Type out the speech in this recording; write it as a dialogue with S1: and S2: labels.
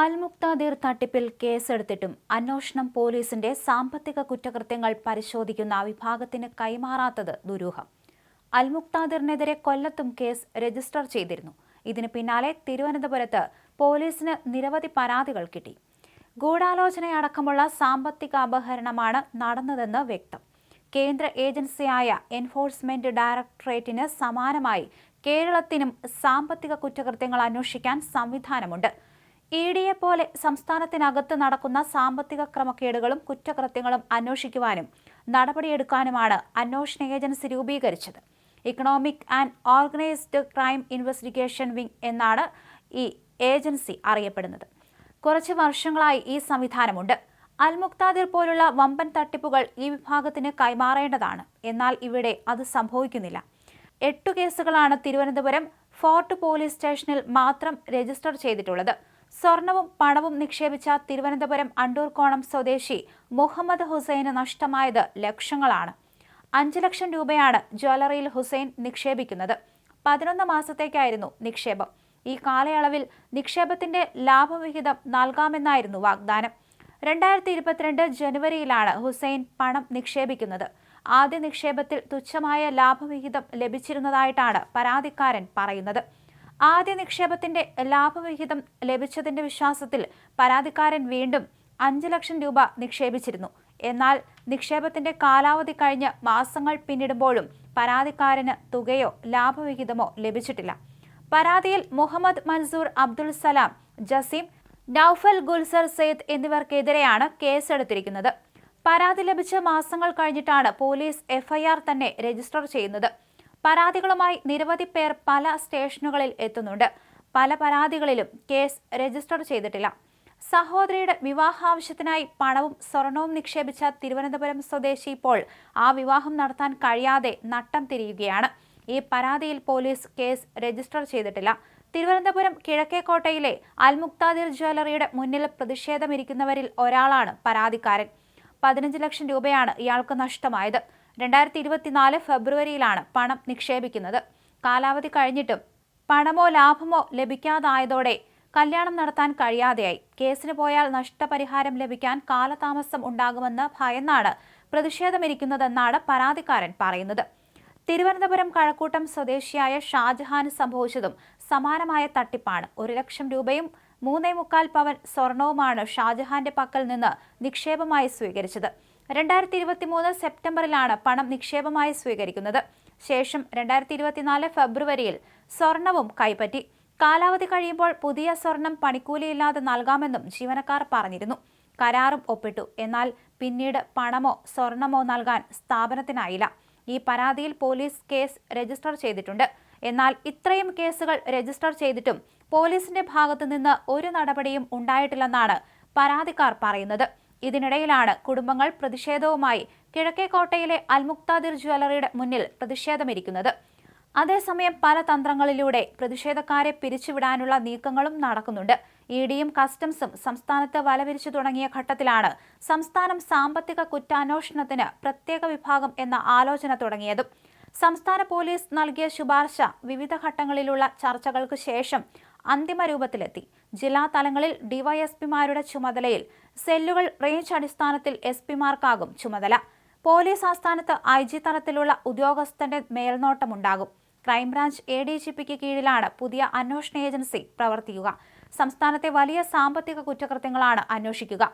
S1: അൽമുക്താദിർ തട്ടിപ്പിൽ കേസെടുത്തിട്ടും അന്വേഷണം പോലീസിന്റെ സാമ്പത്തിക കുറ്റകൃത്യങ്ങൾ പരിശോധിക്കുന്ന വിഭാഗത്തിന് കൈമാറാത്തത് ദുരൂഹം. അൽമുക്താദിറിനെതിരെ കൊല്ലത്തും കേസ് രജിസ്റ്റർ ചെയ്തിരുന്നു. ഇതിന് പിന്നാലെ തിരുവനന്തപുരത്ത് പോലീസിന് നിരവധി പരാതികൾ കിട്ടി. ഗൂഢാലോചനയടക്കമുള്ള സാമ്പത്തിക അപഹരണമാണ് നടന്നതെന്ന് വ്യക്തം. കേന്ദ്ര ഏജൻസിയായ എൻഫോഴ്സ്മെന്റ് ഡയറക്ടറേറ്റിന് സമാനമായി കേരളത്തിനും സാമ്പത്തിക കുറ്റകൃത്യങ്ങൾ അന്വേഷിക്കാൻ സംവിധാനമുണ്ട്. ഇ ഡിയെ പോലെ സംസ്ഥാനത്തിനകത്ത് നടക്കുന്ന സാമ്പത്തിക ക്രമക്കേടുകളും കുറ്റകൃത്യങ്ങളും അന്വേഷിക്കുവാനും നടപടിയെടുക്കാനുമാണ് അന്വേഷണ ഏജൻസി രൂപീകരിച്ചത്. Economic and organised crime investigation wing എന്നാണ് ഈ ഏജൻസി അറിയപ്പെടുന്നത്. കുറച്ച് വർഷങ്ങളായി ഈ സംവിധാനമുണ്ട്. അൽമുക്താദിർ പോലുള്ള വമ്പൻ തട്ടിപ്പുകൾ ഈ വിഭാഗത്തിന് കൈമാറേണ്ടതാണ്. എന്നാൽ ഇവിടെ അത് സംഭവിക്കുന്നില്ല. എട്ടു കേസുകളാണ് തിരുവനന്തപുരം ഫോർട്ട് പോലീസ് സ്റ്റേഷനിൽ മാത്രം രജിസ്റ്റർ ചെയ്തിട്ടുള്ളത്. സ്വർണവും പണവും നിക്ഷേപിച്ച തിരുവനന്തപുരം അണ്ടൂർക്കോണം സ്വദേശി മുഹമ്മദ് ഹുസൈന് നഷ്ടമായത് ലക്ഷങ്ങളാണ്. അഞ്ച് ലക്ഷം രൂപയാണ് ജ്വല്ലറിയിൽ ഹുസൈൻ നിക്ഷേപിക്കുന്നത്. പതിനൊന്ന് മാസത്തേക്കായിരുന്നു നിക്ഷേപം. ഈ കാലയളവിൽ നിക്ഷേപത്തിന്റെ ലാഭവിഹിതം നൽകാമെന്നായിരുന്നു വാഗ്ദാനം. രണ്ടായിരത്തി ഇരുപത്തിരണ്ട് ജനുവരിയിലാണ് ഹുസൈൻ പണം നിക്ഷേപിക്കുന്നത്. ആദ്യ നിക്ഷേപത്തിൽ തുച്ഛമായ ലാഭവിഹിതം ലഭിച്ചിരുന്നതായിട്ടാണ് പരാതിക്കാരൻ പറയുന്നത്. ആദ്യ നിക്ഷേപത്തിന്റെ ലാഭവിഹിതം ലഭിച്ചതിന്റെ വിശ്വാസത്തിൽ പരാതിക്കാരൻ വീണ്ടും അഞ്ച് ലക്ഷം രൂപ നിക്ഷേപിച്ചിരുന്നു. എന്നാൽ നിക്ഷേപത്തിന്റെ കാലാവധി കഴിഞ്ഞ് മാസങ്ങൾ പിന്നിടുമ്പോഴും പരാതിക്കാരന് തുകയോ ലാഭവിഹിതമോ ലഭിച്ചിട്ടില്ല. പരാതിയിൽ മുഹമ്മദ് മൻസൂർ അബ്ദുൽ സലാം ജസീം നൌഫൽ ഗുൽസർ സെയ്ദ് എന്നിവർക്കെതിരെയാണ് കേസെടുത്തിരിക്കുന്നത്. പരാതി ലഭിച്ച മാസങ്ങൾ കഴിഞ്ഞിട്ടാണ് പോലീസ് എഫ്ഐആർ തന്നെ രജിസ്റ്റർ ചെയ്യുന്നത്. പരാതികളുമായി നിരവധി പേർ പല സ്റ്റേഷനുകളിൽ എത്തുന്നുണ്ട്. പല പരാതികളിലും കേസ് രജിസ്റ്റർ ചെയ്തിട്ടില്ല. സഹോദരിയുടെ വിവാഹാവശ്യത്തിനായി പണവും സ്വർണവും നിക്ഷേപിച്ച തിരുവനന്തപുരം സ്വദേശി ഇപ്പോൾ ആ വിവാഹം നടത്താൻ കഴിയാതെ നട്ടം തിരിയുകയാണ്. ഈ പരാതിയിൽ പോലീസ് കേസ് രജിസ്റ്റർ ചെയ്തിട്ടില്ല. തിരുവനന്തപുരം കിഴക്കേക്കോട്ടയിലെ അൽമുക്താദിർ ജ്വല്ലറിയുടെ മുന്നിൽ പ്രതിഷേധമിരിക്കുന്നവരിൽ ഒരാളാണ് പരാതിക്കാരൻ. പതിനഞ്ച് ലക്ഷം രൂപയാണ് ഇയാൾക്ക് നഷ്ടമായത്. രണ്ടായിരത്തി ഇരുപത്തിനാല് ഫെബ്രുവരിയിലാണ് പണം നിക്ഷേപിക്കുന്നത്. കാലാവധി കഴിഞ്ഞിട്ടും പണമോ ലാഭമോ ലഭിക്കാതായതോടെ കല്യാണം നടത്താൻ കഴിയാതെയായി. കേസിന് പോയാൽ നഷ്ടപരിഹാരം ലഭിക്കാൻ കാലതാമസം ഉണ്ടാകുമെന്ന് ഭയന്നാണ് പ്രതിഷേധമിരിക്കുന്നതെന്നാണ് പരാതിക്കാരൻ പറയുന്നത്. തിരുവനന്തപുരം കഴക്കൂട്ടം സ്വദേശിയായ ഷാജഹാന് സംഭവിച്ചതും സമാനമായ തട്ടിപ്പാണ്. ഒരു ലക്ഷം രൂപയും മൂന്നേ മുക്കാൽ പവൻ സ്വർണവുമാണ് ഷാജഹാന്റെ പക്കൽ നിന്ന് നിക്ഷേപമായി സ്വീകരിച്ചത്. രണ്ടായിരത്തി ഇരുപത്തി മൂന്ന് സെപ്റ്റംബറിലാണ് പണം നിക്ഷേപമായി സ്വീകരിക്കുന്നത്. ശേഷം രണ്ടായിരത്തി ഇരുപത്തിനാല് ഫെബ്രുവരിയിൽ സ്വർണവും കൈപ്പറ്റി. കാലാവധി കഴിയുമ്പോൾ പുതിയ സ്വർണം പണിക്കൂലിയില്ലാതെ നൽകാമെന്നും ജീവനക്കാർ പറഞ്ഞിരുന്നു. കരാറും ഒപ്പിട്ടു. എന്നാൽ പിന്നീട് പണമോ സ്വർണമോ നൽകാൻ സ്ഥാപനത്തിനായില്ല. ഈ പരാതിയിൽ പോലീസ് കേസ് രജിസ്റ്റർ ചെയ്തിട്ടുണ്ട്. എന്നാൽ ഇത്രയും കേസുകൾ രജിസ്റ്റർ ചെയ്തിട്ടും പോലീസിന്റെ ഭാഗത്തു നിന്ന് ഒരു നടപടിയും ഉണ്ടായിട്ടില്ലെന്നാണ് പരാതിക്കാർ പറയുന്നത്. ഇതിനിടയിലാണ് കുടുംബങ്ങൾ പ്രതിഷേധവുമായി കിഴക്കേക്കോട്ടയിലെ അൽമുക്താദിർ ജ്വല്ലറിയുടെ മുന്നിൽ പ്രതിഷേധമിരിക്കുന്നത്. അതേസമയം പല തന്ത്രങ്ങളിലൂടെ പ്രതിഷേധക്കാരെ പിരിച്ചുവിടാനുള്ള നീക്കങ്ങളും നടക്കുന്നുണ്ട്. ഇ ഡിയും കസ്റ്റംസും സംസ്ഥാനത്ത് വലവിരിച്ചു തുടങ്ങിയ ഘട്ടത്തിലാണ് സംസ്ഥാനം സാമ്പത്തിക കുറ്റാന്വേഷണത്തിന് പ്രത്യേക വിഭാഗം എന്ന ആലോചന തുടങ്ങിയതും. സംസ്ഥാന പോലീസ് നൽകിയ ശുപാർശ വിവിധ ഘട്ടങ്ങളിലുള്ള ചർച്ചകൾക്ക് ശേഷം അന്തിമ രൂപത്തിലെത്തി ജില്ലാ തലങ്ങളിൽ ഡിവൈഎസ്പിമാരുടെ ചുമതലയിൽ സെല്ലുകൾ റേഞ്ച് അടിസ്ഥാനത്തിൽ എസ് പിമാർക്കാകും ചുമതല. പോലീസ് ആസ്ഥാനത്ത് ഐ ജി തലത്തിലുള്ള ഉദ്യോഗസ്ഥന്റെ മേൽനോട്ടമുണ്ടാകും. Crime branch A D G പിക്ക് കീഴിലാണ് പുതിയ അന്വേഷണ ഏജൻസി പ്രവർത്തിക്കുക. സംസ്ഥാനത്തെ വലിയ സാമ്പത്തിക കുറ്റകൃത്യങ്ങളാണ് അന്വേഷിക്കുക.